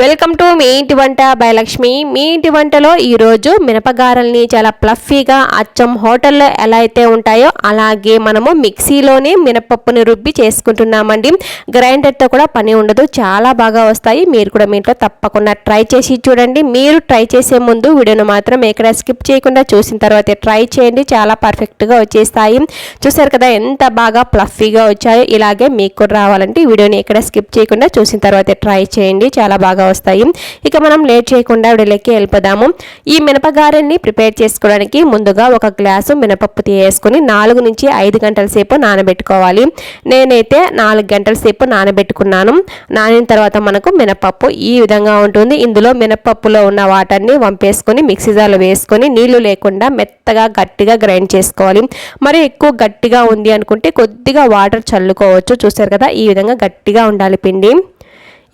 Welcome to me ఇంటి వంట by Lakshmi మీ ఇంటి వంటలో ఈరోజు మినపగారల్ని చాలా ప్లఫీగా అచ్చం హోటల్లో ఎలా అయితే ఉంటాయో అలాగే మనము మిక్సీలోనే మినపప్పుని రుబ్బి చేసుకుంటున్నామండి. గ్రైండర్తో కూడా పని ఉండదు చాలా బాగా వస్తాయి. మీరు కూడా మీ ఇంట్లో తప్పకుండా ట్రై చేసి చూడండి. మీరు ట్రై చేసే ముందు వీడియోను మాత్రం ఎక్కడ స్కిప్ చేయకుండా చూసిన తర్వాత ట్రై చేయండి. చాలా పర్ఫెక్ట్గా వచ్చేస్తాయి. చూసారు కదా ఎంత బాగా ప్లఫీగా వచ్చాయో? ఇలాగే మీకు కూడా రావాలంటే వీడియోని ఎక్కడ స్కిప్ చేయకుండా చూసిన తర్వాత ట్రై చేయండి. చాలా బాగా వస్తాయి. ఇక మనం లేట్ చేయకుండా వీడియోలోకి వెళ్ళిపోదాము. ఈ మినపగారెల్ని ప్రిపేర్ చేసుకోవడానికి ముందుగా ఒక గ్లాసు మినపప్పు తీసుకొని నాలుగు నుంచి ఐదు గంటల సేపు నానబెట్టుకోవాలి. నేనైతే నాలుగు గంటల సేపు నానబెట్టుకున్నాను. నానిన తర్వాత మనకు మినపప్పు ఈ విధంగా ఉంటుంది. ఇందులో మినపప్పులో ఉన్న వాటర్ని వంపేసుకొని మిక్సీ జార్లో వేసుకొని నీళ్ళు లేకుండా మెత్తగా గట్టిగా గ్రైండ్ చేసుకోవాలి. మరి ఎక్కువ గట్టిగా ఉంది అనుకుంటే కొద్దిగా వాటర్ చల్లుకోవచ్చు. చూసారు కదా ఈ విధంగా గట్టిగా ఉండాలి పిండి.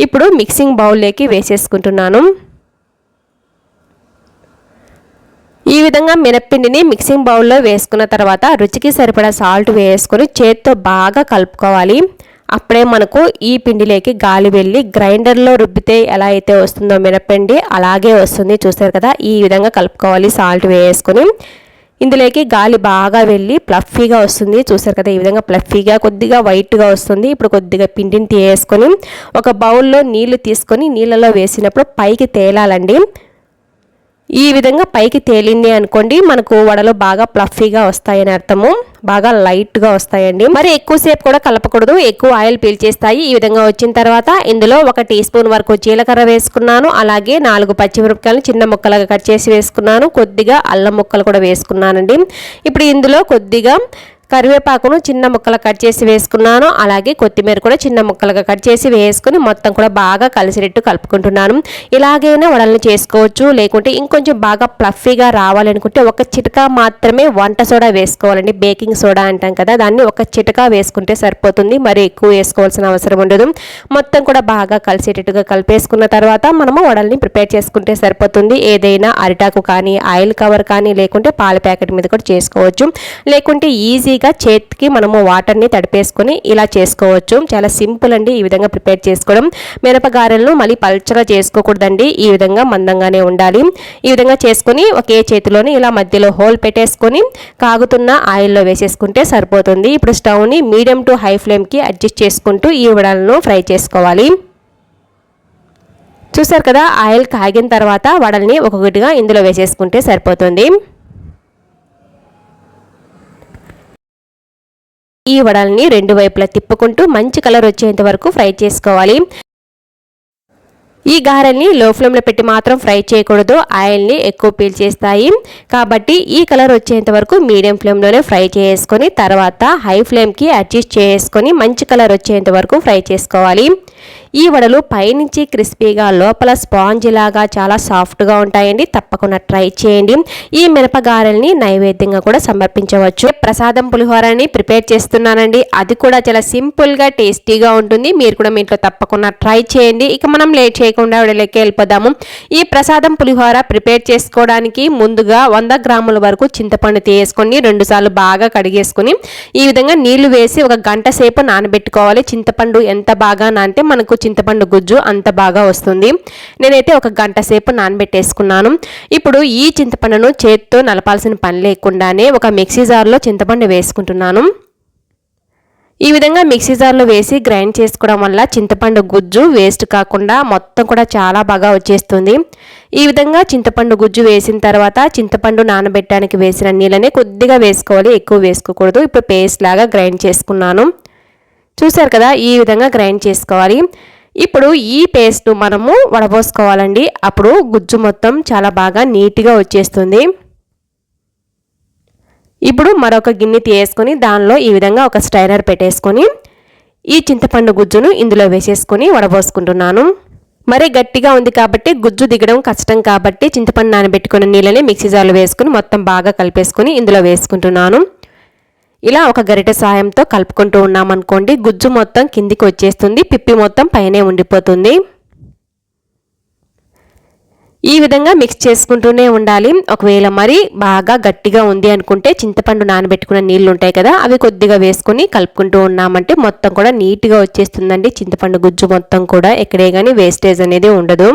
ఇప్పుడు మిక్సింగ్ బౌల్లోకి వేసేసుకుంటున్నాను. ఈ విధంగా మినప్పిండిని మిక్సింగ్ బౌల్లో వేసుకున్న తర్వాత రుచికి సరిపడా సాల్ట్ వేసుకొని చేత్తో బాగా కలుపుకోవాలి. అప్పుడే మనకు ఈ పిండిలోకి గాలి వెళ్ళి గ్రైండర్లో రుబ్బితే ఎలా అయితే వస్తుందో మినప్పిండి అలాగే వస్తుంది. చూసారు కదా? ఈ విధంగా కలుపుకోవాలి సాల్ట్ వేసుకొని. ఇందులోకి గాలి బాగా వెళ్ళి ప్లఫీగా వస్తుంది. చూసారు కదా ఈ విధంగా ప్లఫీగా కొద్దిగా వైట్గా వస్తుంది. ఇప్పుడు కొద్దిగా పిండిని తీయేసుకొని ఒక బౌల్లో నీళ్ళు తీసుకొని నీళ్ళలో వేసినప్పుడు పైకి తేలాలండి. ఈ విధంగా పైకి తేలింది అనుకోండి మనకు వడలు బాగా ప్లఫీగా వస్తాయని అర్థము. బాగా లైట్గా వస్తాయండి. మరి ఎక్కువసేపు కూడా కలపకూడదు. ఎక్కువ ఆయిల్ పీల్చేస్తాయి. ఈ విధంగా వచ్చిన తర్వాత ఇందులో ఒక టీ స్పూన్ వరకు జీలకర్ర వేసుకున్నాను. అలాగే నాలుగు పచ్చిమిరపకాయలు చిన్న ముక్కలుగా కట్ చేసి వేసుకున్నాను. కొద్దిగా అల్లం ముక్కలు కూడా వేసుకున్నానండి. ఇప్పుడు ఇందులో కొద్దిగా కరివేపాకును చిన్న ముక్కలు కట్ చేసి వేసుకున్నాను. అలాగే కొత్తిమీర కూడా చిన్న ముక్కలుగా కట్ చేసి వేసుకుని మొత్తం కూడా బాగా కలిసినట్టు కలుపుకుంటున్నాను. ఇలాగైనా వడలను చేసుకోవచ్చు. లేకుంటే ఇంకొంచెం బాగా ప్లఫీగా రావాలనుకుంటే ఒక చిటకా మాత్రమే వంట సోడా వేసుకోవాలండి. బేకింగ్ సోడా అంటాం కదా దాన్ని ఒక చిటకా వేసుకుంటే సరిపోతుంది. మరి ఎక్కువ వేసుకోవాల్సిన అవసరం ఉండదు. మొత్తం కూడా బాగా కలిసేటట్టుగా కలిపేసుకున్న తర్వాత మనము వడల్ని ప్రిపేర్ చేసుకుంటే సరిపోతుంది. ఏదైనా అరిటాకు కానీ ఆయిల్ కవర్ కానీ లేకుంటే పాల ప్యాకెట్ మీద కూడా చేసుకోవచ్చు. లేకుంటే ఈజీగా ఈజీగా చేతికి మనము వాటర్ని తడిపేసుకొని ఇలా చేసుకోవచ్చు. చాలా సింపుల్ అండి ఈ విధంగా ప్రిపేర్ చేసుకోవడం. మిరపగారెలను మళ్ళీ పల్చగా చేసుకోకూడదండి. ఈ విధంగా మందంగానే ఉండాలి. ఈ విధంగా చేసుకొని ఒకే చేతిలోని ఇలా మధ్యలో హోల్ పెట్టేసుకొని కాగుతున్న ఆయిల్లో వేసేసుకుంటే సరిపోతుంది. ఇప్పుడు స్టవ్ని మీడియం టు హై ఫ్లేమ్కి అడ్జస్ట్ చేసుకుంటూ ఈ వడలను ఫ్రై చేసుకోవాలి. చూసారు కదా ఆయిల్ కాగిన తర్వాత వడల్ని ఒక్కొక్కటిగా ఇందులో వేసేసుకుంటే సరిపోతుంది. ఈ వడల్ని రెండు వైపులా తిప్పుకుంటూ మంచి కలర్ వచ్చేంత వరకు ఫ్రై చేసుకోవాలి. ఈ గారెల్ని లో ఫ్లేమ్లో పెట్టి మాత్రం ఫ్రై చేయకూడదు. ఆయిల్ని ఎక్కువ పీల్చేస్తాయి కాబట్టి ఈ కలర్ వచ్చేంత వరకు మీడియం ఫ్లేమ్లోనే ఫ్రై చేసుకొని తర్వాత హై ఫ్లేమ్కి అడ్జస్ట్ చేసుకొని మంచి కలర్ వచ్చేంత వరకు ఫ్రై చేసుకోవాలి. ఈ వడలు పైనుంచి క్రిస్పీగా లోపల స్పాంజ్ లాగా చాలా సాఫ్ట్గా ఉంటాయండి. తప్పకుండా ట్రై చేయండి. ఈ మినపగారెల్ని నైవేద్యంగా కూడా సమర్పించవచ్చు. ప్రసాదం పులిహోరని ప్రిపేర్ చేస్తున్నానండి. అది కూడా చాలా సింపుల్గా టేస్టీగా ఉంటుంది. మీరు కూడా మీ ఇంట్లో తప్పకుండా ట్రై చేయండి. ఇక మనం లేట్ చేయకుండా వడలకి వెళ్ళిపోదాము. ఈ ప్రసాదం పులిహోర ప్రిపేర్ చేసుకోవడానికి ముందుగా వంద గ్రాముల వరకు చింతపండు తీసుకొని రెండుసార్లు బాగా కడిగేసుకొని ఈ విధంగా నీళ్ళు వేసి ఒక గంట సేపు నానబెట్టుకోవాలి. చింతపండు ఎంత బాగా నానితే మనకు చింతపండు గుజ్జు అంత బాగా వస్తుంది. నేనైతే ఒక గంట సేపు నానబెట్టేసుకున్నాను. ఇప్పుడు ఈ చింతపండును చేత్తో నలపాల్సిన పని లేకుండానే ఒక మిక్సీ జార్లో చింతపండు వేసుకుంటున్నాను. ఈ విధంగా మిక్సీ జార్లో వేసి గ్రైండ్ చేసుకోవడం వల్ల చింతపండు గుజ్జు వేస్ట్ కాకుండా మొత్తం కూడా చాలా బాగా వచ్చేస్తుంది. ఈ విధంగా చింతపండు గుజ్జు వేసిన తర్వాత చింతపండు నానబెట్టడానికి వేసిన నీళ్ళని కొద్దిగా వేసుకోవాలి ఎక్కువ వేసుకోకూడదు. ఇప్పుడు పేస్ట్ లాగా గ్రైండ్ చేసుకున్నాను. చూసారు కదా ఈ విధంగా గ్రైండ్ చేసుకోవాలి. ఇప్పుడు ఈ పేస్ట్ మనము వడబోసుకోవాలండి. అప్పుడు గుజ్జు మొత్తం చాలా బాగా నీట్గా వచ్చేస్తుంది. ఇప్పుడు మరొక గిన్నె తీసుకొని దానిలో ఈ విధంగా ఒక స్టైనర్ పెట్టేసుకొని ఈ చింతపండు గుజ్జును ఇందులో వేసేసుకొని వడబోసుకుంటున్నాను. మరీ గట్టిగా ఉంది కాబట్టి గుజ్జు దిగడం కష్టం కాబట్టి చింతపండు నానబెట్టుకున్న నీళ్ళని మిక్సీ జార్లో వేసుకుని మొత్తం బాగా కలిపేసుకొని ఇందులో వేసుకుంటున్నాను. ఇలా ఒక గరిట సాయంతో కలుపుకుంటూ ఉన్నామనుకోండి గుజ్జు మొత్తం కిందికి వచ్చేస్తుంది పిప్పి మొత్తం పైనే ఉండిపోతుంది. ఈ విధంగా మిక్స్ చేసుకుంటూనే ఉండాలి. ఒకవేళ మరి బాగా గట్టిగా ఉంది అనుకుంటే చింతపండు నానబెట్టుకున్న నీళ్ళు ఉంటాయి కదా అవి కొద్దిగా వేసుకొని కలుపుకుంటూ ఉన్నామంటే మొత్తం కూడా నీట్గా వచ్చేస్తుందండి. చింతపండు గుజ్జు మొత్తం కూడా ఎక్కడే కానీ వేస్టేజ్ అనేది ఉండదు.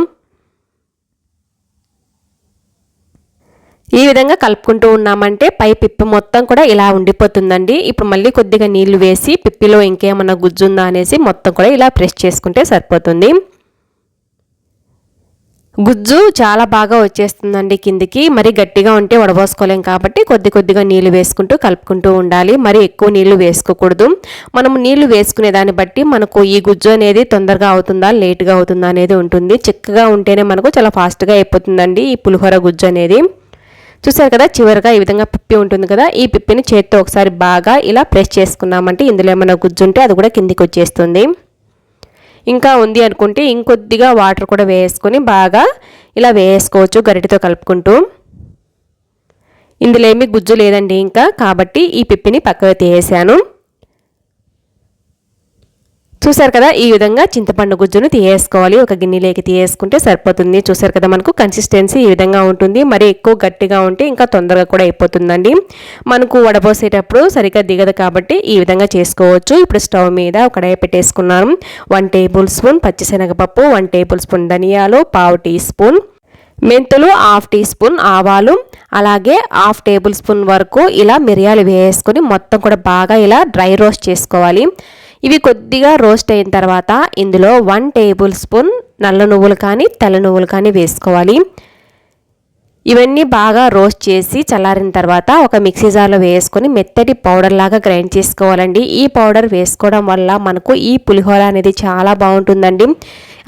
ఈ విధంగా కలుపుకుంటూ ఉన్నామంటే పై పిప్పి మొత్తం కూడా ఇలా ఉండిపోతుందండి. ఇప్పుడు మళ్ళీ కొద్దిగా నీళ్ళు వేసి పిప్పిలో ఇంకేమన్నా గుజ్జుందా అనేసి మొత్తం కూడా ఇలా ప్రెస్ చేసుకుంటే సరిపోతుంది. గుజ్జు చాలా బాగా వచ్చేస్తుందండి కిందికి. మరి గట్టిగా ఉంటే వడబోసుకోలేం కాబట్టి కొద్ది కొద్దిగా నీళ్ళు వేసుకుంటూ కలుపుకుంటూ ఉండాలి. మరి ఎక్కువ నీళ్ళు వేసుకోకూడదు. మనం నీళ్ళు వేసుకునే దాన్ని బట్టి మనకు ఈ గుజ్జు అనేది తొందరగా అవుతుందా లేట్గా అవుతుందా అనేది ఉంటుంది. చిక్కగా ఉంటేనే మనకు చాలా ఫాస్ట్గా అయిపోతుందండి ఈ పులిహోర గుజ్జు అనేది. చూసారు కదా చివరిగా ఈ విధంగా పిప్పి ఉంటుంది కదా ఈ పిప్పిని చేత్తో ఒకసారి బాగా ఇలా ప్రెస్ చేసుకున్నామంటే ఇందులో ఏమైనా గుజ్జు ఉంటే అది కూడా కిందికి వచ్చేస్తుంది. ఇంకా ఉంది అనుకుంటే ఇంకొద్దిగా వాటర్ కూడా వేసుకొని బాగా ఇలా వేసుకోవచ్చు గరిటితో కలుపుకుంటూ. ఇందులో ఏమి గుజ్జు లేదండి ఇంకా కాబట్టి ఈ పిప్పిని పక్కకు తీసేసాను. చూసారు కదా ఈ విధంగా చింతపండు గుజ్జును తీయేసుకోవాలి. ఒక గిన్నెలోకి తీయేసుకుంటే సరిపోతుంది. చూసారు కదా మనకు కన్సిస్టెన్సీ ఈ విధంగా ఉంటుంది. మరి ఎక్కువ గట్టిగా ఉంటే ఇంకా తొందరగా కూడా అయిపోతుందండి. మనకు వడపోసేటప్పుడు సరిగ్గా దిగదు కాబట్టి ఈ విధంగా చేసుకోవచ్చు. ఇప్పుడు స్టవ్ మీద ఒక కడాయి పెట్టేసుకున్నాను. వన్ టేబుల్ స్పూన్ పచ్చిశనగపప్పు వన్ టేబుల్ స్పూన్ ధనియాలు పావు టీ స్పూన్ మెంతులు హాఫ్ టీ స్పూన్ ఆవాలు. అలాగే హాఫ్ టేబుల్ స్పూన్ వరకు ఇలా మిరియాలు వేసుకొని మొత్తం కూడా బాగా ఇలా డ్రై రోస్ట్ చేసుకోవాలి. ఇవి కొద్దిగా రోస్ట్ అయిన తర్వాత ఇందులో వన్ టేబుల్ స్పూన్ నల్ల నువ్వులు కానీ తెల్ల నువ్వులు కానీ వేసుకోవాలి. ఇవన్నీ బాగా రోస్ట్ చేసి చల్లారిన తర్వాత ఒక మిక్సీ జార్లో వేసుకొని మెత్తటి పౌడర్ లాగా గ్రైండ్ చేసుకోవాలండి. ఈ పౌడర్ వేసుకోవడం వల్ల మనకు ఈ పులిహోర అనేది చాలా బాగుంటుందండి.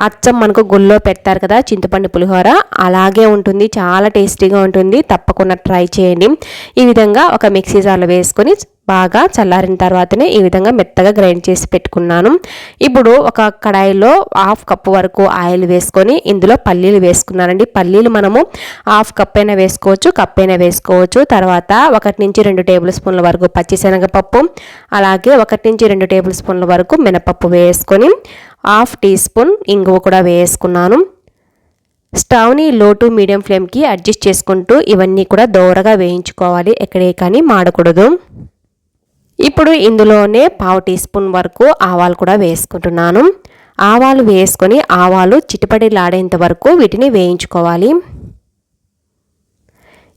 అచ్చం మనకు గుళ్ళో పెడతారు కదా చింతపండు పులిహోర. అలాగే ఉంటుంది చాలా టేస్టీగా ఉంటుంది. తప్పకుండా ట్రై చేయండి. ఈ విధంగా ఒక మిక్సీ జార్లో వేసుకొని బాగా చల్లారిన తర్వాతనే ఈ విధంగా మెత్తగా గ్రైండ్ చేసి పెట్టుకున్నాను. ఇప్పుడు ఒక కడాయిలో హాఫ్ కప్పు వరకు ఆయిల్ వేసుకొని ఇందులో పల్లీలు వేసుకున్నానండి. పల్లీలు మనము హాఫ్ కప్ అయినా వేసుకోవచ్చు కప్ అయినా వేసుకోవచ్చు. తర్వాత ఒకటి నుంచి రెండు టేబుల్ స్పూన్ల వరకు పచ్చిశనగపప్పు అలాగే ఒకటి నుంచి రెండు టేబుల్ స్పూన్ల వరకు మినపప్పు వేసుకొని హాఫ్ టీ స్పూన్ ఇంగువ కూడా వేసుకున్నాను. స్టవ్ని లో టు మీడియం ఫ్లేమ్కి అడ్జస్ట్ చేసుకుంటూ ఇవన్నీ కూడా దోరగా వేయించుకోవాలి. ఎక్కడే కానీ మాడకూడదు. ఇప్పుడు ఇందులోనే పావు టీ స్పూన్ వరకు ఆవాలు కూడా వేసుకుంటున్నాను. ఆవాలు వేసుకొని ఆవాలు చిటిపడిలాడేంత వరకు వీటిని వేయించుకోవాలి.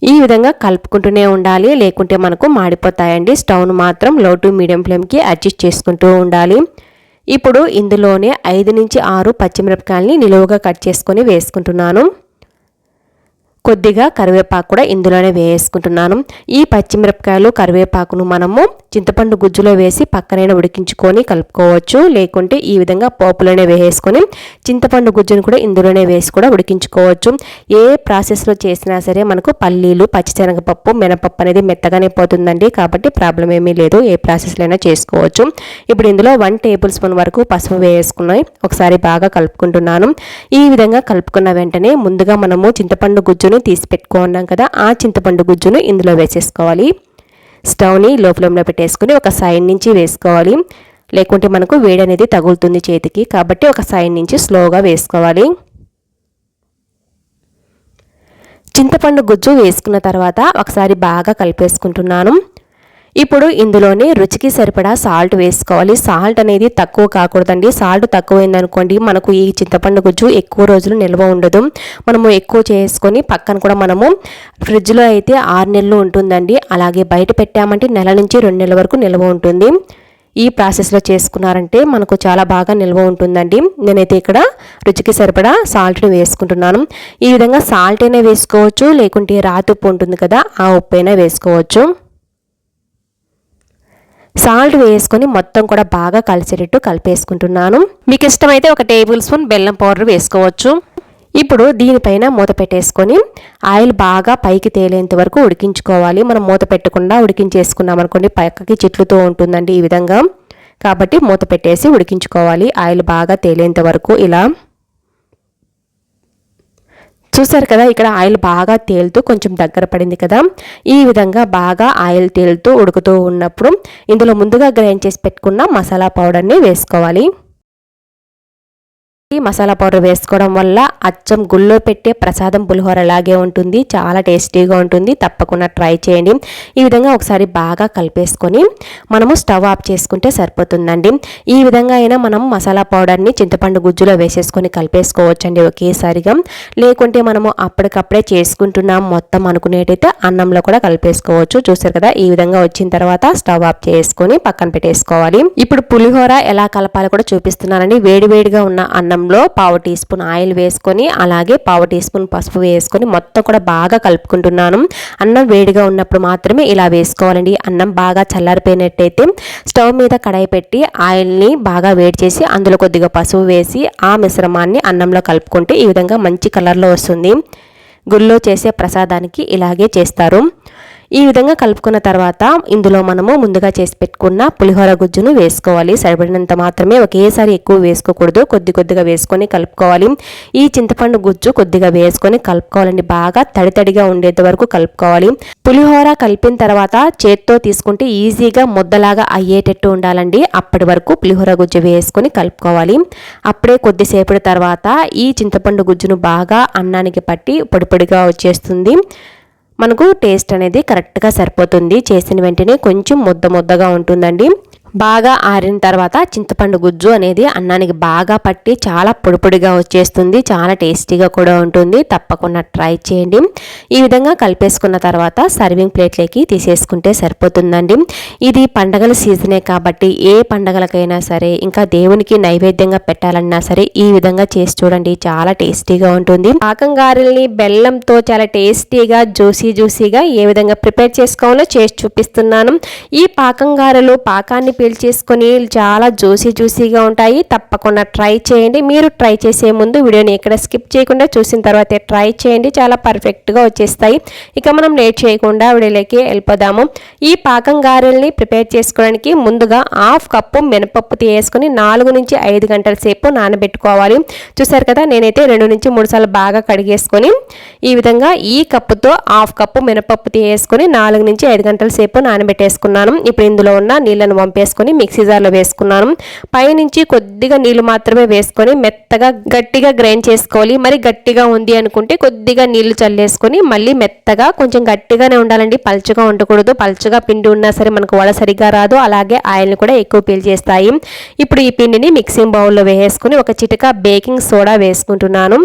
ఈ విధంగా కలుపుకుంటూనే ఉండాలి. లేకుంటే మనకు మాడిపోతాయండి. స్టవ్ను మాత్రం లో టు మీడియం ఫ్లేమ్కి అడ్జస్ట్ చేసుకుంటూ ఉండాలి. ఇప్పుడు ఇందులోనే ఐదు నుంచి ఆరు పచ్చిమిరపకాయలని నిలువుగా కట్ చేసుకొని వేసుకుంటున్నాను. కొద్దిగా కరివేపాకు కూడా ఇందులోనే వేసుకుంటున్నాను. ఈ పచ్చిమిరపకాయలు కరివేపాకును మనము చింతపండు గుజ్జులో వేసి పక్కనైనా ఉడికించుకొని కలుపుకోవచ్చు. లేకుంటే ఈ విధంగా పోపులోనే వేసుకొని చింతపండు గుజ్జును కూడా ఇందులోనే వేసి కూడా ఉడికించుకోవచ్చు. ఏ ప్రాసెస్లో చేసినా సరే మనకు పల్లీలు పచ్చిశనగపప్పు మినపప్పు అనేది మెత్తగానే పోతుందండి. కాబట్టి ప్రాబ్లం ఏమీ లేదు. ఏ ప్రాసెస్లో అయినా చేసుకోవచ్చు. ఇప్పుడు ఇందులో వన్ టేబుల్ స్పూన్ వరకు పసుపు వేసుకున్నాయి ఒకసారి బాగా కలుపుకుంటున్నాను. ఈ విధంగా కలుపుకున్న వెంటనే ముందుగా మనము చింతపండు గుజ్జును తీసి పెట్టుకున్నాం కదా ఆ చింతపండు గుజ్జును ఇందులో వేసేసుకోవాలి. స్టవ్ని లో ఫ్లేమ్లో పెట్టేసుకుని ఒక సైడ్ నుంచి వేసుకోవాలి. లేకుంటే మనకు వేడి అనేది తగులుతుంది చేతికి. కాబట్టి ఒక సైడ్ నుంచి స్లోగా వేసుకోవాలి. చింతపండు గుజ్జు వేసుకున్న తర్వాత ఒకసారి బాగా కలిపేసుకుంటున్నాను. ఇప్పుడు ఇందులోనే రుచికి సరిపడా సాల్ట్ వేసుకోవాలి. సాల్ట్ అనేది తక్కువ కాకూడదండి. సాల్ట్ తక్కువైందనుకోండి మనకు ఈ చింతపండు గుజ్జు ఎక్కువ రోజులు నిల్వ ఉండదు. మనము ఎక్కువ చేసుకొని పక్కన కూడా మనము ఫ్రిడ్జ్లో అయితే ఆరు నెలలు ఉంటుందండి. అలాగే బయట పెట్టామంటే నెల నుంచి రెండు నెలల వరకు నిల్వ ఉంటుంది. ఈ ప్రాసెస్లో చేసుకున్నారంటే మనకు చాలా బాగా నిల్వ ఉంటుందండి. నేనైతే ఇక్కడ రుచికి సరిపడా సాల్ట్ని వేసుకుంటున్నాను. ఈ విధంగా సాల్ట్ అయినా వేసుకోవచ్చు లేకుంటే రాతి ఉప్పు ఉంటుంది కదా ఆ ఉప్పు అయినా వేసుకోవచ్చు. సాల్ట్ వేసుకొని మొత్తం కూడా బాగా కలిసేటట్టు కలిపేసుకుంటున్నాను. మీకు ఇష్టమైతే ఒక టేబుల్ స్పూన్ బెల్లం పౌడర్ వేసుకోవచ్చు. ఇప్పుడు దీనిపైన మూత పెట్టేసుకొని ఆయిల్ బాగా పైకి తేలేంత వరకు ఉడికించుకోవాలి. మనం మూత పెట్టకుండా ఉడికించేసుకున్నాం అనుకోండి పక్కకి చెట్లుతో ఉంటుందండి ఈ విధంగా. కాబట్టి మూత పెట్టేసి ఉడికించుకోవాలి. ఆయిల్ బాగా తేలేంత వరకు ఇలా చూసారు కదా ఇక్కడ ఆయిల్ బాగా తేలుతూ కొంచెం దగ్గర పడింది కదా. ఈ విధంగా బాగా ఆయిల్ తేలుతూ ఉడుకుతూ ఉన్నప్పుడు ఇందులో ముందుగా గ్రైండ్ చేసి పెట్టుకున్న మసాలా పౌడర్ని వేసుకోవాలి. మసాలా పౌడర్ వేసుకోవడం వల్ల అచ్చం గుళ్ళో పెట్టే ప్రసాదం పులిహోర లాగే ఉంటుంది. చాలా టేస్టీగా ఉంటుంది. తప్పకుండా ట్రై చేయండి. ఈ విధంగా ఒకసారి బాగా కలిపేసుకొని మనము స్టవ్ ఆఫ్ చేసుకుంటే సరిపోతుందండి. ఈ విధంగా అయినా మనం మసాలా పౌడర్ని చింతపండు గుజ్జులో వేసేసుకొని కలిపేసుకోవచ్చండి ఒకేసారిగా. లేకుంటే మనము అప్పటికప్పుడే చేసుకుంటున్నాం. మొత్తం అనుకునేటైతే అన్నంలో కూడా కలిపేసుకోవచ్చు. చూసారు కదా? ఈ విధంగా వచ్చిన తర్వాత స్టవ్ ఆఫ్ చేసుకొని పక్కన పెట్టేసుకోవాలి. ఇప్పుడు పులిహోర ఎలా కలపాలో కూడా చూపిస్తున్నానండి. వేడివేడిగా ఉన్న అన్నం అన్నంలో పావు టీ స్పూన్ ఆయిల్ వేసుకొని అలాగే పావు టీ స్పూన్ పసుపు వేసుకొని మొత్తం కూడా బాగా కలుపుకుంటున్నాను. అన్నం వేడిగా ఉన్నప్పుడు మాత్రమే ఇలా వేసుకోవాలండి. అన్నం బాగా చల్లారిపోయినట్టయితే స్టవ్ మీద కడాయి పెట్టి ఆయిల్ని బాగా వేడి చేసి అందులో కొద్దిగా పసుపు వేసి ఆ మిశ్రమాన్ని అన్నంలో కలుపుకుంటే ఈ విధంగా మంచి కలర్లో వస్తుంది. గుళ్ళో చేసే ప్రసాదానికి ఇలాగే చేస్తారు. ఈ విధంగా కలుపుకున్న తర్వాత ఇందులో మనము ముందుగా చేసి పెట్టుకున్న పులిహోర గుజ్జును వేసుకోవాలి. సరిపడినంత మాత్రమే ఒకేసారి ఎక్కువ వేసుకోకూడదు. కొద్ది కొద్దిగా వేసుకొని కలుపుకోవాలి. ఈ చింతపండు గుజ్జు కొద్దిగా వేసుకొని కలుపుకోవాలండి. బాగా తడి తడిగా ఉండేంత వరకు కలుపుకోవాలి. పులిహోర కలిపిన తర్వాత చేత్తో తీసుకుంటే ఈజీగా ముద్దలాగా అయ్యేటట్టు ఉండాలండి. అప్పటి వరకు పులిహోర గుజ్జు వేసుకొని కలుపుకోవాలి. అప్పుడే కొద్దిసేపటి తర్వాత ఈ చింతపండు గుజ్జును బాగా అన్నానికి పట్టి పొడిపొడిగా వచ్చేస్తుంది. మనకు టేస్ట్ అనేది కరెక్ట్గా సరిపోతుంది. చేసిన వెంటనే కొంచెం ముద్ద ముద్దగా ఉంటుందండి. బాగా ఆరిన తర్వాత చింతపండు గుజ్జు అనేది అన్నానికి బాగా పట్టి చాలా పొడిపొడిగా వచ్చేస్తుంది చాలా టేస్టీగా కూడా ఉంటుంది. తప్పకుండా ట్రై చేయండి. ఈ విధంగా కలిపేసుకున్న తర్వాత సర్వింగ్ ప్లేట్లోకి తీసేసుకుంటే సరిపోతుందండి. ఇది పండగల సీజనే కాబట్టి ఏ పండగలకైనా సరే ఇంకా దేవునికి నైవేద్యంగా పెట్టాలన్నా సరే ఈ విధంగా చేసి చూడండి. చాలా టేస్టీగా ఉంటుంది. పాకం గారెల్ని బెల్లంతో చాలా టేస్టీగా జ్యూసీ జ్యూసీగా ఏ విధంగా ప్రిపేర్ చేసుకోవాలో చేసి చూపిస్తున్నాను. ఈ పాకం గారెలు పాకాన్ని పీల్చేసుకొని చాలా జ్యూసీ జ్యూసీగా ఉంటాయి. తప్పకుండా ట్రై చేయండి. మీరు ట్రై చేసే ముందు వీడియోని ఎక్కడ స్కిప్ చేయకుండా చూసిన తర్వాతే ట్రై చేయండి. చాలా పర్ఫెక్ట్గా వచ్చేస్తాయి. ఇక మనం లేట్ చేయకుండా వీడియోలోకి వెళ్ళిపోదాము. ఈ పాకం గారెల్ని ప్రిపేర్ చేసుకోవడానికి ముందుగా హాఫ్ కప్పు మినపప్పు తీసుకొని నాలుగు నుంచి ఐదు గంటల సేపు నానబెట్టుకోవాలి. చూసారు కదా నేనైతే రెండు నుంచి మూడు సార్లు బాగా కడిగేసుకొని ఈ విధంగా ఈ కప్పుతో హాఫ్ కప్పు మినపప్పు తీసుకొని నాలుగు నుంచి ఐదు గంటల సేపు నానబెట్టేసుకున్నాను. ఇప్పుడు ఇందులో ఉన్న నీళ్ళను వంపేసుకొని మిక్సీ జార్లో వేసుకున్నాను. పైనుంచి కొద్దిగా నీళ్ళు మాత్రమే వేసుకొని మెత్తగా గట్టిగా గ్రైండ్ చేసుకోవాలి. మరి గట్టిగా ఉంది అనుకుంటే కొద్దిగా నీళ్ళు చల్లేసుకొని మళ్ళీ మెత్తగా కొంచెం గట్టిగానే ఉండాలండి. పల్చగా ఉండకూడదు. పల్చగా పిండి ఉన్నా సరే మనకు వడ సరిగా రాదు. అలాగే ఆయిల్ని కూడా ఎక్కువ పీల్చేస్తాయి ఇప్పుడు ఈ పిండిని మిక్సింగ్ బౌల్లో వేసుకొని ఒక చిటిక బేకింగ్ సోడా వేసుకుంటున్నాను.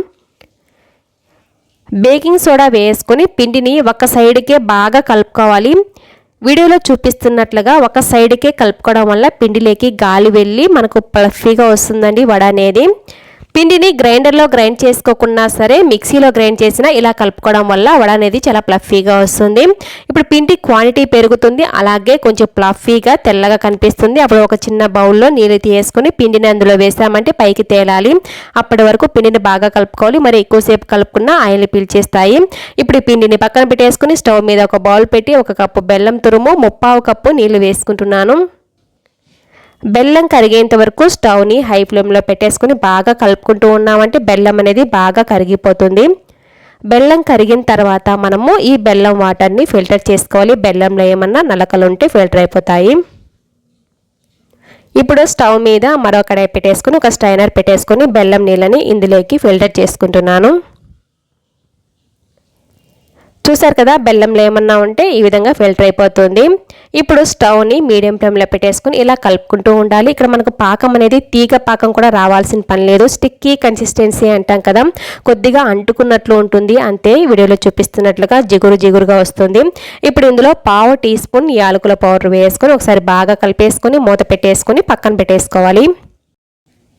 బేకింగ్ సోడా వేసుకొని పిండిని ఒక సైడ్కే బాగా కలుపుకోవాలి. వీడియోలో చూపిస్తున్నట్లుగా ఒక సైడ్కే కలుపుకోవడం వల్ల పిండిలోకి గాలి వెళ్ళి మనకు ప్లఫీగా వస్తుందండి వడ అనేది. పిండిని గ్రైండర్లో గ్రైండ్ చేసుకోకున్నా సరే మిక్సీలో గ్రైండ్ చేసినా ఇలా కలుపుకోవడం వల్ల వడ అనేది చాలా ప్లఫీగా వస్తుంది. ఇప్పుడు పిండి క్వాంటిటీ పెరుగుతుంది అలాగే కొంచెం ప్లఫీగా తెల్లగా కనిపిస్తుంది. అప్పుడు ఒక చిన్న బౌల్లో నీళ్ళు తీసుకొని పిండిని అందులో వేసామంటే పైకి తేలాలి. అప్పటి వరకు పిండిని బాగా కలుపుకోవాలి. మరి ఎక్కువసేపు కలుపుకున్న ఆయిల్ని పీల్చేస్తాయి. ఇప్పుడు ఈ పిండిని పక్కన పెట్టేసుకుని స్టవ్ మీద ఒక బౌల్ పెట్టి ఒక కప్పు బెల్లం తురుము ముప్పావు కప్పు నీళ్ళు వేసుకుంటున్నాను. బెల్లం కరిగేంత వరకు స్టవ్ని హై ఫ్లేమ్లో పెట్టేసుకుని బాగా కలుపుకుంటూ ఉన్నామంటే బెల్లం అనేది బాగా కరిగిపోతుంది. బెల్లం కరిగిన తర్వాత మనము ఈ బెల్లం వాటర్ని ఫిల్టర్ చేసుకోవాలి. బెల్లంలో ఏమన్నా నలకలు ఉంటే ఫిల్టర్ అయిపోతాయి. ఇప్పుడు స్టవ్ మీద మరో కడాయి పెట్టేసుకుని ఒక స్టైనర్ పెట్టేసుకొని బెల్లం నీళ్ళని ఇందులోకి ఫిల్టర్ చేసుకుంటున్నాను. చూసారు కదా బెల్లంలో ఏమన్నా ఉంటే ఈ విధంగా ఫిల్టర్ అయిపోతుంది. ఇప్పుడు స్టవ్ని మీడియం ఫ్లేమ్లో పెట్టేసుకుని ఇలా కలుపుకుంటూ ఉండాలి. ఇక్కడ మనకు పాకం అనేది తీగ పాకం కూడా రావాల్సిన పని లేదు. స్టిక్కీ కన్సిస్టెన్సీ అంటాం కదా కొద్దిగా అంటుకున్నట్లు ఉంటుంది. అంతే వీడియోలో చూపిస్తున్నట్లుగా జిగురు జిగురుగా వస్తుంది. ఇప్పుడు ఇందులో పావు టీ స్పూన్ యాలకుల పౌడర్ వేసుకొని ఒకసారి బాగా కలిపేసుకొని మూత పెట్టేసుకొని పక్కన పెట్టేసుకోవాలి.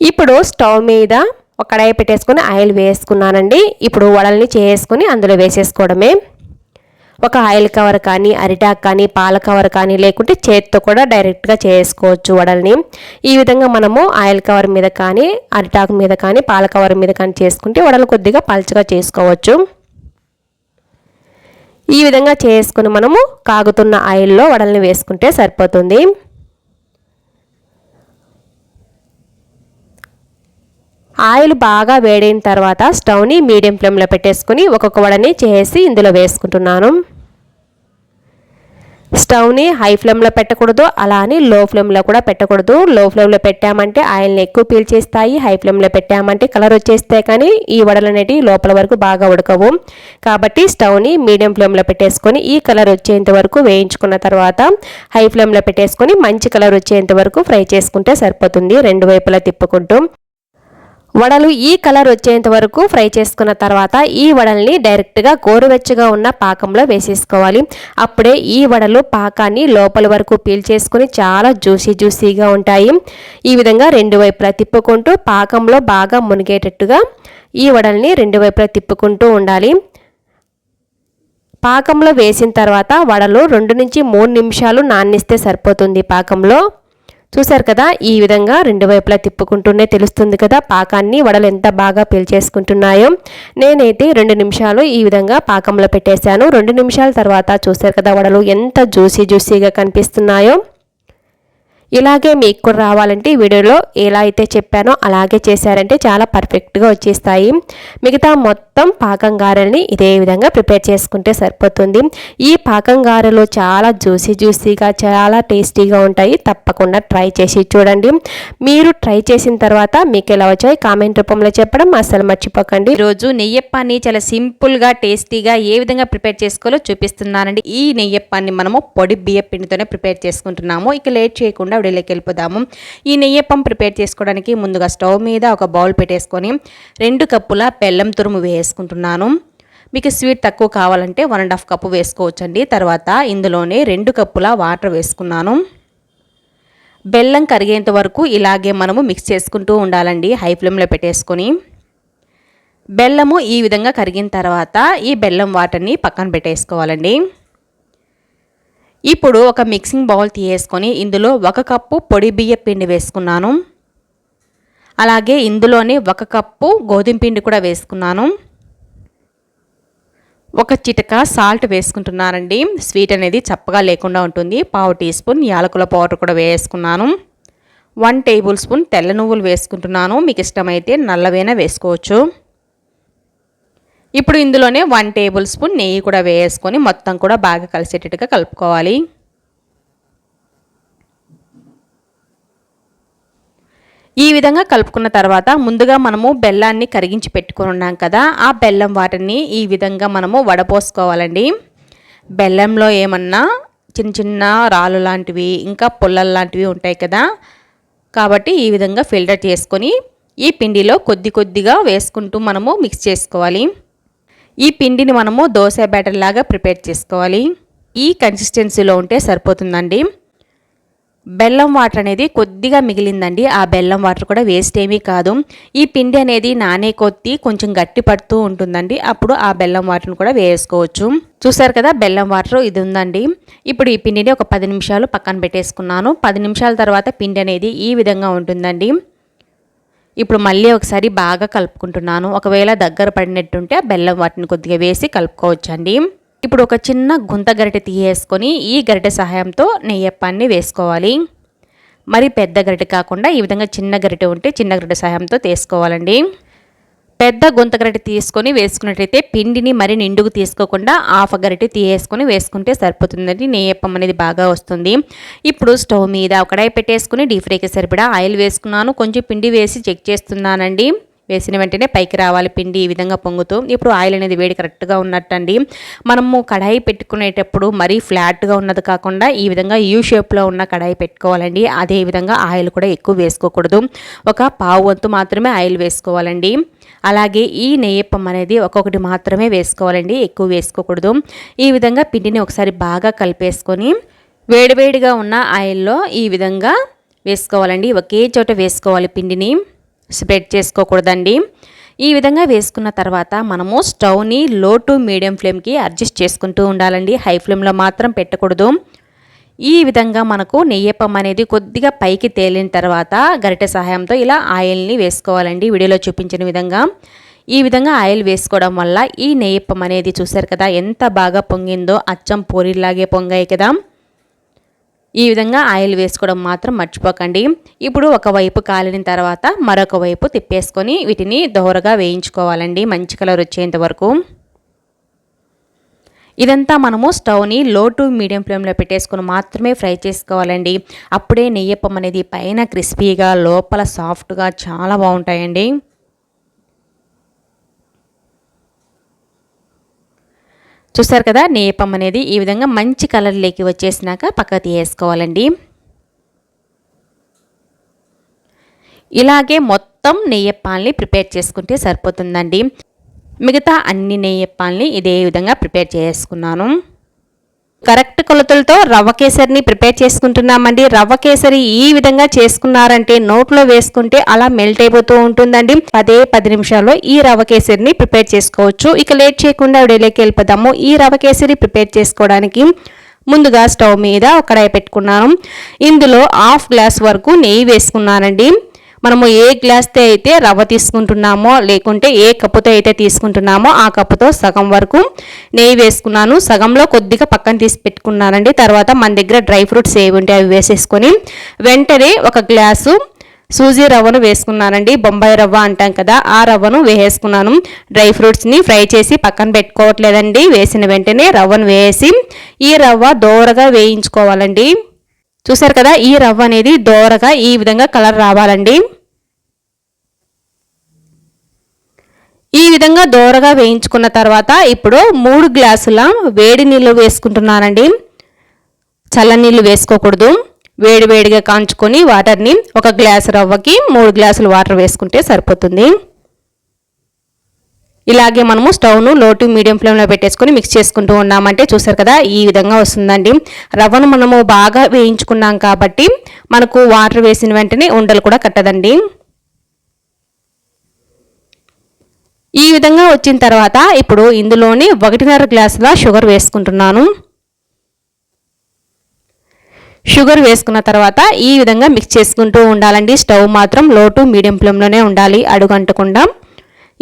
ఇప్పుడు స్టవ్ మీద ఒక కడాయి పెట్టేసుకొని ఆయిల్ వేసుకున్నానండి. ఇప్పుడు వడల్ని చేసుకుని అందులో వేసేసుకోవడమే. ఒక ఆయిల్ కవర్ కానీ అరిటాక్ కానీ పాల కవర్ కానీ లేకుంటే చేతితో కూడా డైరెక్ట్గా చేసుకోవచ్చు వడల్ని. ఈ విధంగా మనము ఆయిల్ కవర్ మీద కానీ అరిటాక్ మీద కానీ పాల కవర్ మీద కానీ చేసుకుంటే వడలు కొద్దిగా పల్చగా చేసుకోవచ్చు. ఈ విధంగా చేసుకుని మనము కాగుతున్న ఆయిల్లో వడల్ని వేసుకుంటే సరిపోతుంది. ఆయిల్ బాగా వేడైన తర్వాత స్టవ్ని మీడియం ఫ్లేమ్లో పెట్టేసుకుని ఒక్కొక్క వడని చేసి ఇందులో వేసుకుంటున్నాను. స్టవ్ని హై ఫ్లేమ్లో పెట్టకూడదు అలా అని లో ఫ్లేమ్లో కూడా పెట్టకూడదు. లో ఫ్లేమ్లో పెట్టామంటే ఆయిల్ని ఎక్కువ పీల్చేస్తాయి హై ఫ్లేమ్లో పెట్టామంటే కలర్ వచ్చేస్తాయి కానీ ఈ వడలు అనేటివి లోపల వరకు బాగా ఉడకవు. కాబట్టి స్టవ్ని మీడియం ఫ్లేమ్లో పెట్టేసుకొని ఈ కలర్ వచ్చేంత వరకు వేయించుకున్న తర్వాత హై ఫ్లేమ్లో పెట్టేసుకొని మంచి కలర్ వచ్చేంత వరకు ఫ్రై చేసుకుంటే సరిపోతుంది. రెండు వైపులా తిప్పుకుంటూ వడలు ఈ కలర్ వచ్చేంత వరకు ఫ్రై చేసుకున్న తర్వాత ఈ వడల్ని డైరెక్ట్గా గోరువెచ్చగా ఉన్న పాకంలో వేసేసుకోవాలి. అప్పుడే ఈ వడలు పాకాన్ని లోపల వరకు పీల్చేసుకుని చాలా జ్యూసీ జ్యూసీగా ఉంటాయి. ఈ విధంగా రెండు వైపులా తిప్పుకుంటూ పాకంలో బాగా మునిగేటట్టుగా ఈ వడల్ని రెండు వైపులా తిప్పుకుంటూ ఉండాలి. పాకంలో వేసిన తర్వాత వడలు రెండు నుంచి మూడు నిమిషాలు నానిస్తే సరిపోతుంది పాకంలో. చూసారు కదా ఈ విధంగా రెండు వైపులా తిప్పుకుంటూనే తెలుస్తుంది కదా పాకాన్ని వడలు ఎంత బాగా పీల్చేసుకుంటున్నాయో. నేనైతే రెండు నిమిషాలు ఈ విధంగా పాకంలో పెట్టేశాను. రెండు నిమిషాల తర్వాత చూసారు కదా వడలు ఎంత జ్యూసీ జ్యూసీగా కనిపిస్తున్నాయో. ఇలాగే మీకు కూడా రావాలంటే వీడియోలో ఎలా అయితే చెప్పానో అలాగే చేశారంటే చాలా పర్ఫెక్ట్గా వచ్చేస్తాయి. మిగతా మొత్తం పాకం గారెల్ని ఇదే విధంగా ప్రిపేర్ చేసుకుంటే సరిపోతుంది. ఈ పాకం గారెలు చాలా జ్యూసీ జ్యూసీగా చాలా టేస్టీగా ఉంటాయి. తప్పకుండా ట్రై చేసి చూడండి. మీరు ట్రై చేసిన తర్వాత మీకు ఎలా వచ్చాయి కామెంట్ రూపంలో చెప్పడం అసలు మర్చిపోకండి. ఈరోజు నెయ్యప్పాన్ని చాలా సింపుల్గా టేస్టీగా ఏ విధంగా ప్రిపేర్ చేసుకోవాలో చూపిస్తున్నానండి. ఈ నెయ్యప్పాన్ని మనము పొడి బియ్య పిండితోనే ప్రిపేర్ చేసుకుంటున్నాము. ఇక లేట్ చేయకుండా విడిలోకి వెళ్ళిపోదాము. ఈ నెయ్యప్పం ప్రిపేర్ చేసుకోవడానికి ముందుగా స్టవ్ మీద ఒక బౌల్ పెట్టేసుకొని రెండు కప్పుల బెల్లం తురుము వేసుకుంటున్నాను. మీకు స్వీట్ తక్కువ కావాలంటే వన్ అండ్ హాఫ్ కప్పు వేసుకోవచ్చండి. తర్వాత ఇందులోనే రెండు కప్పుల వాటర్ వేసుకున్నాను. బెల్లం కరిగేంత వరకు ఇలాగే మనము మిక్స్ చేసుకుంటూ ఉండాలండి హై ఫ్లేమ్లో పెట్టేసుకొని. బెల్లము ఈ విధంగా కరిగిన తర్వాత ఈ బెల్లం వాటర్ని పక్కన పెట్టేసుకోవాలండి. ఇప్పుడు ఒక మిక్సింగ్ బౌల్ తీసేసుకొని ఇందులో ఒక కప్పు పొడి బియ్య పిండి వేసుకున్నాను. అలాగే ఇందులోనే ఒక కప్పు గోధుమ పిండి కూడా వేసుకున్నాను. ఒక చిటక సాల్ట్ వేసుకుంటున్నానండి. స్వీట్ అనేది చప్పగా లేకుండా ఉంటుంది. పావు టీ స్పూన్ యాలకుల పౌడర్ కూడా వేసుకున్నాను. వన్ టేబుల్ స్పూన్ తెల్ల నువ్వులు వేసుకుంటున్నాను. మీకు ఇష్టమైతే నల్లవైనా వేసుకోవచ్చు. ఇప్పుడు ఇందులోనే వన్ టేబుల్ స్పూన్ నెయ్యి కూడా వేసుకొని మొత్తం కూడా బాగా కలిసేటట్టుగా కలుపుకోవాలి. ఈ విధంగా కలుపుకున్న తర్వాత ముందుగా మనము బెల్లాన్ని కరిగించి పెట్టుకుని ఉన్నాం కదా ఆ బెల్లం వాటిని ఈ విధంగా మనము వడపోసుకోవాలండి. బెల్లంలో ఏమన్నా చిన్న చిన్న రాళ్ళు లాంటివి ఇంకా పుల్లలు లాంటివి ఉంటాయి కదా కాబట్టి ఈ విధంగా ఫిల్టర్ చేసుకొని ఈ పిండిలో కొద్ది కొద్దిగా వేసుకుంటూ మనము మిక్స్ చేసుకోవాలి. ఈ పిండిని మనము దోశ బ్యాటర్ లాగా ప్రిపేర్ చేసుకోవాలి. ఈ కన్సిస్టెన్సీలో ఉంటే సరిపోతుందండి. బెల్లం వాటర్ అనేది కొద్దిగా మిగిలిందండి. ఆ బెల్లం వాటర్ కూడా వేస్ట్ ఏమీ కాదు. ఈ పిండి అనేది నానే కొద్ది కొంచెం గట్టి పడుతూ ఉంటుందండి. అప్పుడు ఆ బెల్లం వాటర్ని కూడా వేసుకోవచ్చు. చూసారు కదా బెల్లం వాటర్ ఇది ఉందండి. ఇప్పుడు ఈ పిండిని ఒక పది నిమిషాలు పక్కన పెట్టేసుకున్నాను. పది నిమిషాల తర్వాత పిండి అనేది ఈ విధంగా ఉంటుందండి. ఇప్పుడు మళ్ళీ ఒకసారి బాగా కలుపుకుంటున్నాను. ఒకవేళ దగ్గర పడినట్టుంటే ఆ బెల్లం వాటిని కొద్దిగా వేసి కలుపుకోవచ్చండి. ఇప్పుడు ఒక చిన్న గుంత గరిటె తీయేసుకొని ఈ గరిటె సహాయంతో నెయ్యప్పాన్ని వేసుకోవాలి. మరి పెద్ద గరిటె కాకుండా ఈ విధంగా చిన్న గరిటె ఉంటే చిన్న గరిటె సహాయంతో తీసుకోవాలండి. పెద్ద గుంత గరిటె తీసుకొని వేసుకున్నట్టయితే పిండిని మరి నిండుకు తీసుకోకుండా హాఫ్ గరిటె తీసేసుకొని వేసుకుంటే సరిపోతుందండి. నెయ్యప్పం అనేది బాగా వస్తుంది. ఇప్పుడు స్టవ్ మీద ఒకడాయి పెట్టేసుకుని డీప్ ఫ్రైకి సరిపడా ఆయిల్ వేసుకున్నాను. కొంచెం పిండి వేసి చెక్ చేస్తున్నానండి. వేసిన వెంటనే పైకి రావాలి పిండి ఈ విధంగా పొంగుతూ. ఇప్పుడు ఆయిల్ అనేది వేడి కరెక్ట్గా ఉన్నట్టండి. మనము కడాయి పెట్టుకునేటప్పుడు మరీ ఫ్లాట్గా ఉన్నది కాకుండా ఈ విధంగా యూ షేప్లో ఉన్న కడాయి పెట్టుకోవాలండి. అదే విధంగా ఆయిల్ కూడా ఎక్కువ వేసుకోకూడదు. ఒక పావు వంతు మాత్రమే ఆయిల్ వేసుకోవాలండి. అలాగే ఈ నెయ్యప్పం అనేది ఒక్కొక్కటి మాత్రమే వేసుకోవాలండి ఎక్కువ వేసుకోకూడదు. ఈ విధంగా పిండిని ఒకసారి బాగా కలిపేసుకొని వేడివేడిగా ఉన్న ఆయిల్లో ఈ విధంగా వేసుకోవాలండి. ఒకే చోట వేసుకోవాలి పిండిని స్ప్రెడ్ చేసుకోకూడదండి. ఈ విధంగా వేసుకున్న తర్వాత మనము స్టవ్ని లో టు మీడియం ఫ్లేమ్కి అడ్జస్ట్ చేసుకుంటూ ఉండాలండి. హై ఫ్లేమ్లో మాత్రం పెట్టకూడదు. ఈ విధంగా మనకు నెయ్యప్పం అనేది కొద్దిగా పైకి తేలిన తర్వాత గరిటె సహాయంతో ఇలా ఆయిల్ని వేసుకోవాలండి. వీడియోలో చూపించిన విధంగా ఈ విధంగా ఆయిల్ వేసుకోవడం వల్ల ఈ నెయ్యప్పం అనేది చూసారు కదా ఎంత బాగా పొంగిందో అచ్చం పూరిలాగే పొంగాయి కదా. ఈ విధంగా ఆయిల్ వేసుకోవడం మాత్రం మర్చిపోకండి. ఇప్పుడు ఒకవైపు కాలిన తర్వాత మరొక వైపు తిప్పేసుకొని వీటిని దోరగా వేయించుకోవాలండి. మంచి కలర్ వచ్చేంత వరకు. ఇదంతా మనము స్టవ్ని లో టు మీడియం ఫ్లేమ్లో పెట్టేసుకొని మాత్రమే ఫ్రై చేసుకోవాలండి. అప్పుడే నెయ్యప్పం అనేది పైన క్రిస్పీగా లోపల సాఫ్ట్గా చాలా బాగుంటాయండి. చూసారు కదా నెయ్యప్పం అనేది ఈ విధంగా మంచి కలర్లోకి వచ్చేసినాక పక్కకు తీసేసుకోవాలండి. ఇలాగే మొత్తం నెయ్యప్పాల్ని ప్రిపేర్ చేసుకుంటే సరిపోతుందండి. మిగతా అన్ని నెయ్యప్పాలని ఇదే విధంగా ప్రిపేర్ చేసుకున్నాను. కరెక్ట్ కొలతలతో రవ్వ కేసరిని ప్రిపేర్ చేసుకుంటున్నామండి. రవ్వ కేసరి ఈ విధంగా చేసుకున్నారంటే నోట్లో వేసుకుంటే అలా మెల్ట్ అయిపోతూ ఉంటుందండి. పదే పది నిమిషాల్లో ఈ రవ్వ కేసరిని ప్రిపేర్ చేసుకోవచ్చు. ఇక లేట్ చేయకుండా విడేలోకి వెళ్ళిపోదాము. ఈ రవ్వ కేసరి ప్రిపేర్ చేసుకోవడానికి ముందుగా స్టవ్ మీద ఒక కడాయి పెట్టుకున్నాను. ఇందులో హాఫ్ గ్లాస్ వరకు నెయ్యి వేసుకున్నానండి. మనము ఏ గ్లాస్తో అయితే రవ్వ తీసుకుంటున్నామో లేకుంటే ఏ కప్పుతో అయితే తీసుకుంటున్నామో ఆ కప్పుతో సగం వరకు నెయ్యి వేసుకున్నాను. సగంలో కొద్దిగా పక్కన తీసి పెట్టుకున్నానండి. తర్వాత మన దగ్గర డ్రై ఫ్రూట్స్ ఏవి ఉంటే అవి వేసేసుకొని వెంటనే ఒక గ్లాసు సూజీ రవ్వను వేసుకున్నానండి. బొంబాయి రవ్వ అంటాం కదా ఆ రవ్వను వేసుకున్నాను డ్రై ఫ్రూట్స్ని ఫ్రై చేసి పక్కన పెట్టుకోవట్లేదండి. వేసిన వెంటనే రవ్వను వేసి ఈ రవ్వ దోరగా వేయించుకోవాలండి. చూసారు కదా ఈ రవ్వ అనేది దోరగా ఈ విధంగా కలర్ రావాలండి. ఈ విధంగా దోరగా వేయించుకున్న తర్వాత ఇప్పుడు మూడు గ్లాసుల వేడి నీళ్ళు వేసుకుంటున్నానండి. చల్ల నీళ్ళు వేసుకోకూడదు. వేడి వేడిగా కాంచుకొని వాటర్ని ఒక గ్లాసు రవ్వకి మూడు గ్లాసులు వాటర్ వేసుకుంటే సరిపోతుంది. ఇలాగే మనము స్టవ్ను లో టు మీడియం ఫ్లేమ్లో పెట్టేసుకొని మిక్స్ చేసుకుంటూ ఉన్నామంటే చూసారు కదా ఈ విధంగా వస్తుందండి. రవ్వను మనము బాగా వేయించుకున్నాం కాబట్టి మనకు వాటర్ వేసిన వెంటనే ఉండలు కూడా కట్టదండి. ఈ విధంగా వచ్చిన తర్వాత ఇప్పుడు ఇందులోని ఒకటిన్నర గ్లాసుల షుగర్ వేసుకుంటున్నాను. షుగర్ వేసుకున్న తర్వాత ఈ విధంగా మిక్స్ చేసుకుంటూ ఉండాలండి. స్టవ్ మాత్రం లో టు మీడియం ఫ్లేమ్లోనే ఉండాలి అడుగంటకుండా.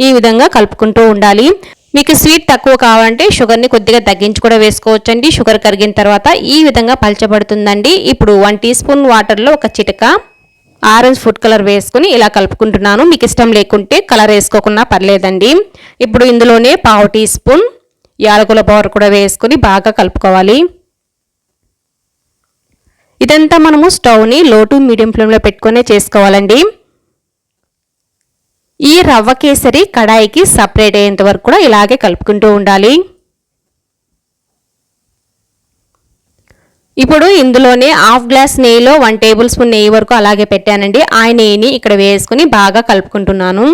ఈ విధంగా కలుపుకుంటూ ఉండాలి. మీకు స్వీట్ తక్కువ కావాలంటే షుగర్ని కొద్దిగా తగ్గించి కూడా వేసుకోవచ్చండి. షుగర్ కరిగిన తర్వాత ఈ విధంగా పలచబడుతుందండి. ఇప్పుడు వన్ టీ స్పూన్ వాటర్లో ఒక చిటక ఆరెంజ్ ఫుడ్ కలర్ వేసుకుని ఇలా కలుపుకుంటున్నాను. మీకు ఇష్టం లేకుంటే కలర్ వేసుకోకుండా పర్లేదండి. ఇప్పుడు ఇందులోనే పావు టీ స్పూన్ యాలకుల పౌడర్ కూడా వేసుకుని బాగా కలుపుకోవాలి. ఇదంతా మనము స్టవ్ని లో టు మీడియం ఫ్లేమ్లో పెట్టుకునే చేసుకోవాలండి. ఈ రవ్వ కేసరి కడాయికి సపరేట్ అయ్యేంత వరకు కూడా ఇలాగే కలుపుకుంటూ ఉండాలి. ఇప్పుడు ఇందులోనే హాఫ్ గ్లాస్ నెయ్యిలో వన్ టేబుల్ స్పూన్ నెయ్యి వరకు అలాగే పెట్టానండి. ఆ నెయ్యిని ఇక్కడ వేసుకుని బాగా కలుపుకుంటున్నాను.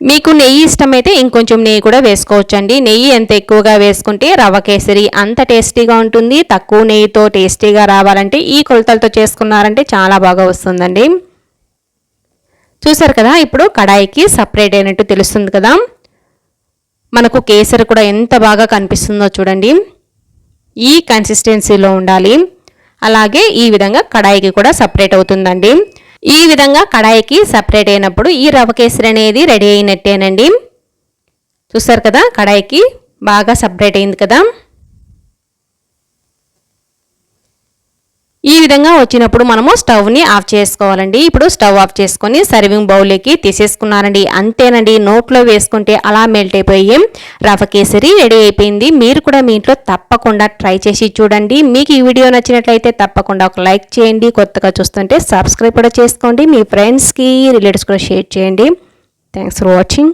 మీకు నెయ్యి ఇష్టమైతే ఇంకొంచెం నెయ్యి కూడా వేసుకోవచ్చండి. నెయ్యి ఎంత ఎక్కువగా వేసుకుంటే రవ్వ కేసరి అంత టేస్టీగా ఉంటుంది. తక్కువ నెయ్యితో టేస్టీగా రావాలంటే ఈ కొలతలతో చేసుకున్నారంటే చాలా బాగా వస్తుందండి. చూసారు కదా ఇప్పుడు కడాయికి సపరేట్ అయినట్టు తెలుస్తుంది కదా. మనకు కేసరి కూడా ఎంత బాగా కనిపిస్తుందో చూడండి. ఈ కన్సిస్టెన్సీలో ఉండాలి. అలాగే ఈ విధంగా కడాయికి కూడా సపరేట్ అవుతుందండి. ఈ విధంగా కడాయికి సపరేట్ అయినప్పుడు ఈ రవ్వ కేసరి అనేది రెడీ అయినట్టేనండి. చూసారు కదా కడాయికి బాగా సపరేట్ అయింది కదా. ఈ విధంగా వచ్చినప్పుడు మనము స్టవ్ని ఆఫ్ చేసుకోవాలండి. ఇప్పుడు స్టవ్ ఆఫ్ చేసుకొని సర్వింగ్ బౌల్లోకి తీసేసుకున్నానండి. అంతేనండి నోట్లో వేసుకుంటే అలా మెల్ట్ అయిపోయి రవ్వ కేసరి రెడీ అయిపోయింది. మీరు కూడా మీ ఇంట్లో తప్పకుండా ట్రై చేసి చూడండి. మీకు ఈ వీడియో నచ్చినట్లయితే తప్పకుండా ఒక లైక్ చేయండి. కొత్తగా చూస్తుంటే సబ్స్క్రైబ్ కూడా చేసుకోండి. మీ ఫ్రెండ్స్కి రిలేటివ్స్ కూడా షేర్ చేయండి. Thanks for watching